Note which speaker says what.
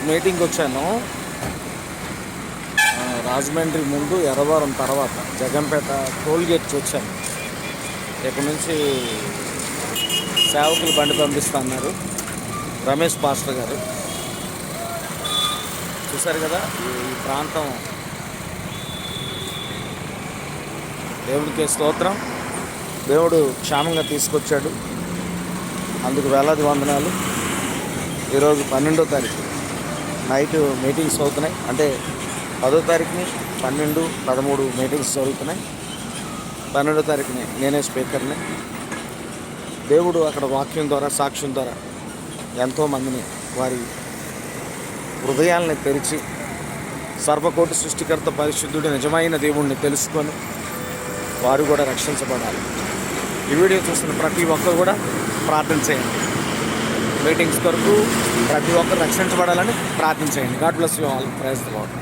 Speaker 1: మీటింగ్కి వచ్చాను. రాజమండ్రి ముందు ఎర్రవరం తర్వాత జగంపేట టోల్గేట్కి వచ్చాను. ఇక్కడ నుంచి సేవకులు బండి పంపిస్తా అన్నారు. రమేష్ పాస్టర్ గారు. చూశారు కదా ఈ ఈ ప్రాంతం. దేవుడికి స్తోత్రం. దేవుడు క్షేమంగా తీసుకొచ్చాడు. అందుకు వేలాది వందనాలు. ఈరోజు పన్నెండో తారీఖు. నైట్ మీటింగ్స్ అవుతున్నాయి. అంటే పదో తారీఖుని పన్నెండు పదమూడు మీటింగ్స్ జరుగుతున్నాయి. పన్నెండో తారీఖుని నేనే స్పీకర్ని. దేవుడు అక్కడ వాక్యం ద్వారా సాక్ష్యం ద్వారా ఎంతోమందిని వారి హృదయాలని తెరిచి సర్వకోటి సృష్టికర్త పరిశుద్ధుడు నిజమైన దేవుణ్ణి తెలుసుకొని వారు కూడా రక్షించబడాలి. ఈ వీడియో చూస్తున్న ప్రతి ఒక్కరు కూడా ప్రార్థన చేయండి. మీటింగ్స్ కొరకు ప్రతి ఒక్కరు రక్షించబడాలని ప్రార్థన చేయండి God bless you all. Praise Lord